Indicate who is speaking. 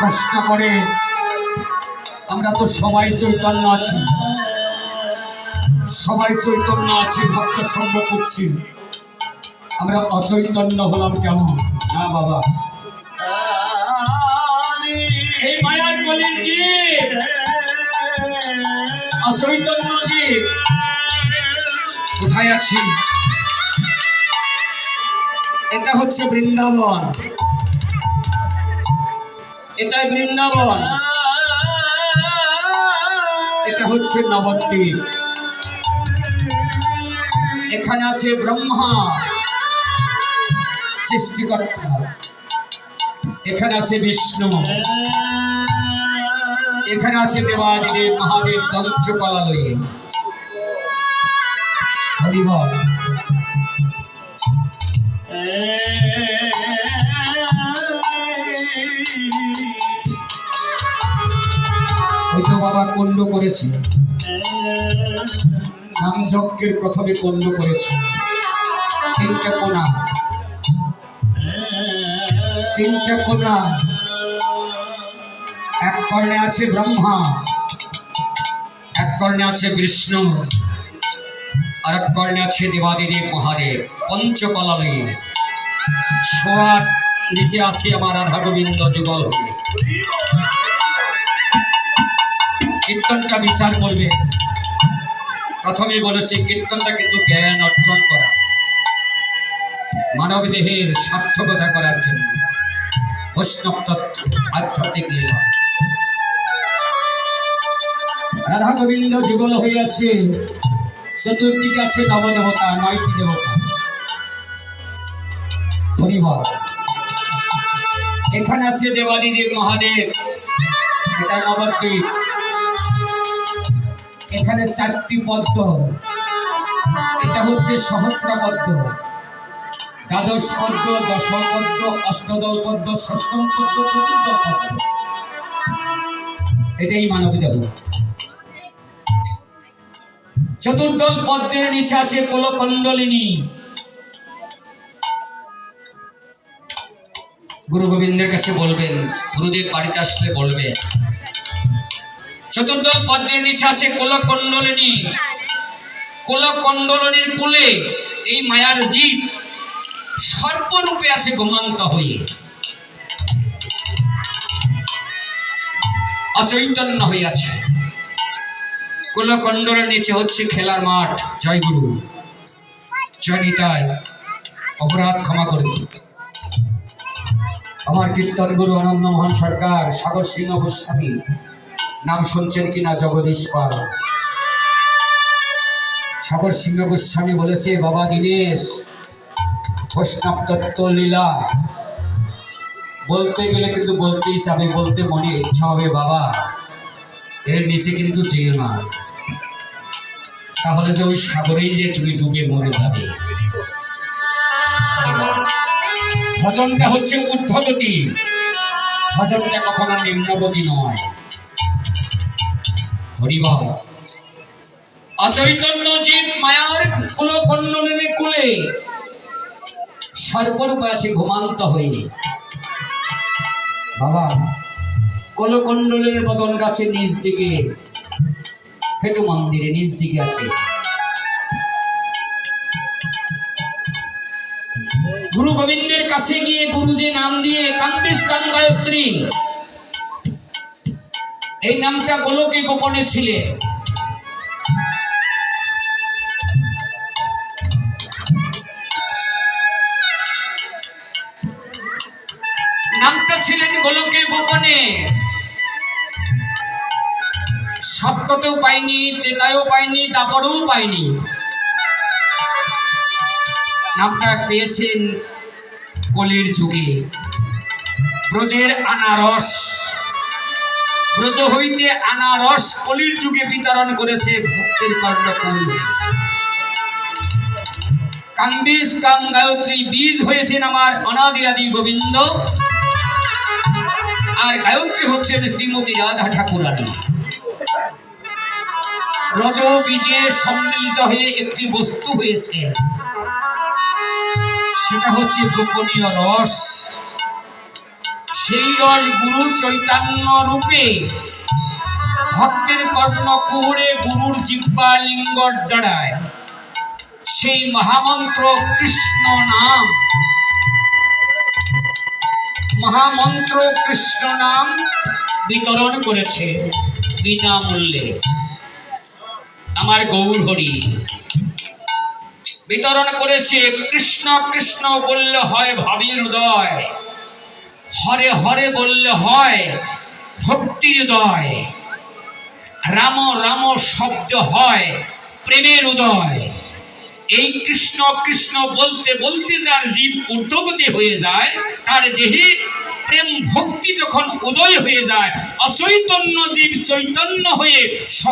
Speaker 1: প্রশ্ন করে, আমরা তো সবাই চৈতন্য আছি। সবাই চৈতন্য আছি, ভক্ত সঙ্গ করছি। আমরা অচৈতন্য হলাম কেমন না বাবা। এই মায়ার অচৈতন্য কোথায় আছি? এটা হচ্ছে বৃন্দাবন। এটাই বৃন্দাবন। এটা হচ্ছে নবদ্বীপ। এখানে আছে ব্রহ্মা, সৃষ্টিকর্তা। এখানে আছে বিষ্ণু। এখানে আছে দেবাদিদেব, মহাদেব পঞ্চকলালয়ে হরিবল। বাবা কুণ্ড করেছে। নাম যজ্ঞের প্রথমে কুণ্ড করেছে। তিনটা কোনা তিনটা কোনা এক কর্ণে আছে ব্রহ্মা। এক কর্ণে আছে বিষ্ণু। আর এক কর্ণে আছে দেবাদিদেব মহাদেব। পঞ্চকলালয়ে। সোয়ার নিচে আছে আমার রাধা গোবিন্দ যুগল। কীর্তনটা বিচার করবে। প্রথমে বলেছি, কীর্তনটা কিন্তু জ্ঞান অর্জন করা। মানব দেহের সার্থকতা করার জন্য। বৈষ্ণব তত্ত্ব, আধ্যাত্মিক লীলা। রাধা গোবিন্দ যুগল হইয়াছে, চতুর্দিকে আছে নবদেবতা, নয়টি দেবতা। হরিবল এখানে আছে দেবাদিদেব মহাদেব, এটা নবদ্বীপ। এখানে চারটি পদ্ম। এটা হচ্ছে সহস্র পদ্ম। দ্বাদশ পদ্ম, দশম পদ্ম অষ্টদল পদ্ম, ষষ্ঠম পদ্ম চতুর্দল পদ্ম। এটাই মানব দেহ চতুর্দল পদ্মের নিচে আছে কোলকণ্ডলিনী। গুরু গোবিন্দের কাছে বলবেন, গুরুদেব বাড়িতে আসলে বলবে চতুর্দল পদ্মের আছে কোলকণ্ডলিনী। কোলকণ্ডলিনীর কুলে এই মায়ার জীব সর্বরূপে আছে হয়ে। অচৈতন্য হইয়াছে নিচে হচ্ছে খেলার মাঠ। জয় গুরু। জয় নিতাই। অপরাধ ক্ষমা করে আমার কীর্তন গুরু অনন্ত মোহন সরকার সাগর সিংহ গোস্বামী। নাম শুনছেন কিনা জগদীশ পাল? সাগর সিংহ গোস্বামী বলেছে, বাবা দীনেশ বৈষ্ণব তত্ত্ব লীলা। বলতে গেলে কিন্তু বলতেই চাবে, বলতে মনে ইচ্ছা হবে, বাবা। এর নিচে কিন্তু যেও না তাহলে যে ওই সাগরেই যে তুমি ডুবে মরে যাবে। ভজনটা হচ্ছে ঊর্ধ্বগতি। ভজনটা কখনো নিম্নগতি নয়। হরিবল অচৈতন্য জীব মায়ার কুল কন্ডনের কুলে সর্বরূপ আছে ঘুমান্ত হয়ে। বাবা কলকণ্ডলের বদন গাছে নিজ দিকে মন্দিরে নিজ দিকে আছে। গুরু গোবিন্দের কাছে গিয়ে গুরু যে নাম দিয়ে কান্দিস কান গায়ত্রী এই নামটা গোলকে গোপনে ছিলেন নামটা ছিলেন গোলকে গোপনে। সত্যতেও পাইনি, ত্রেতায়ও পাইনি, তারপরেও পাইনি। নামটা পেয়েছেন কলির যুগে। ব্রজের আনারস। ব্রজ হইতে আনারস কলির যুগে বিতরণ করেছে ভক্তের কর্ণকুল কাম্বিজ কাম, গায়ত্রী, বীজ হয়েছেন আমার অনাদি আদি গোবিন্দ। আর গায়ত্রী হচ্ছেন শ্রীমতী রাধা ঠাকুরানী। রজ বীজে সম্মিলিত হয়ে একটি বস্তু হয়েছে। সেটা হচ্ছে গোপনীয় রস। সেই গুরু চৈতন্য রূপে। ভক্তের কর্ণ কুহরে গুরুর জিব্বা লিঙ্গর দ্বারায়। সেই মহামন্ত্র কৃষ্ণ নাম। মহামন্ত্র কৃষ্ণ নাম বিতরণ করেছে বিনামূল্যে। আমার গৌর হরি, বিতরণ করেছে কৃষ্ণ কৃষ্ণ বললে হয় ভাবির হৃদয় হরে হরে বললে হয় ভক্তির হৃদয় রাম রাম শব্দ হয় প্রেমের উদয়। এই কৃষ্ণ কৃষ্ণ বলতে বলতে যার জীব ঊর্ধ্বগতি হয়ে যায়, তার দেহে প্রেম ভক্তি যখন উদয় হয়ে যায়, অচৈতন্য জীব চৈতন্য হয়ে